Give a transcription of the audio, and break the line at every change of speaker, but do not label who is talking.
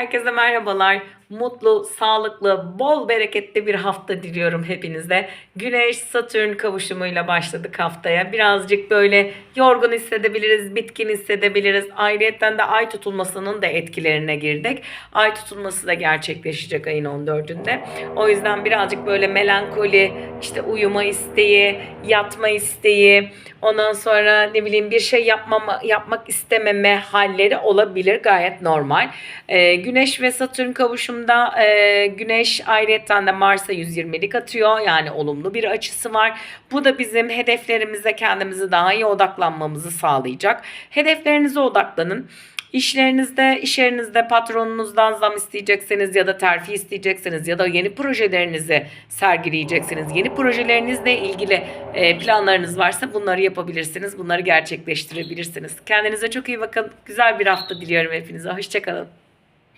Herkese merhabalar. Mutlu, sağlıklı, bol bereketli bir hafta diliyorum hepinize. Güneş Satürn kavuşumuyla başladık haftaya. Birazcık böyle yorgun hissedebiliriz, bitkin hissedebiliriz. Ayrıyeten de ay tutulmasının da etkilerine girdik. Ay tutulması da gerçekleşecek ayın 14'ünde. O yüzden birazcık böyle melankoli, işte uyuma isteği, yatma isteği, ondan sonra ne bileyim bir şey yapmama, yapmak istememe halleri olabilir. Gayet normal. Ee, Güneş ve Satürn kavuşumda e, Güneş ayrıyetten de Mars'a 120'lik atıyor. Yani olumlu bir açısı var. Bu da bizim hedeflerimize kendimizi daha iyi odaklanmamızı sağlayacak. Hedeflerinize odaklanın. İşlerinizde, iş yerinizde patronunuzdan zam isteyecekseniz ya da terfi isteyecekseniz ya da yeni projelerinizi sergileyeceksiniz. Yeni projelerinizle ilgili planlarınız varsa bunları yapabilirsiniz. Bunları gerçekleştirebilirsiniz. Kendinize çok iyi bakın. Güzel bir hafta diliyorum hepinize. Hoşçakalın.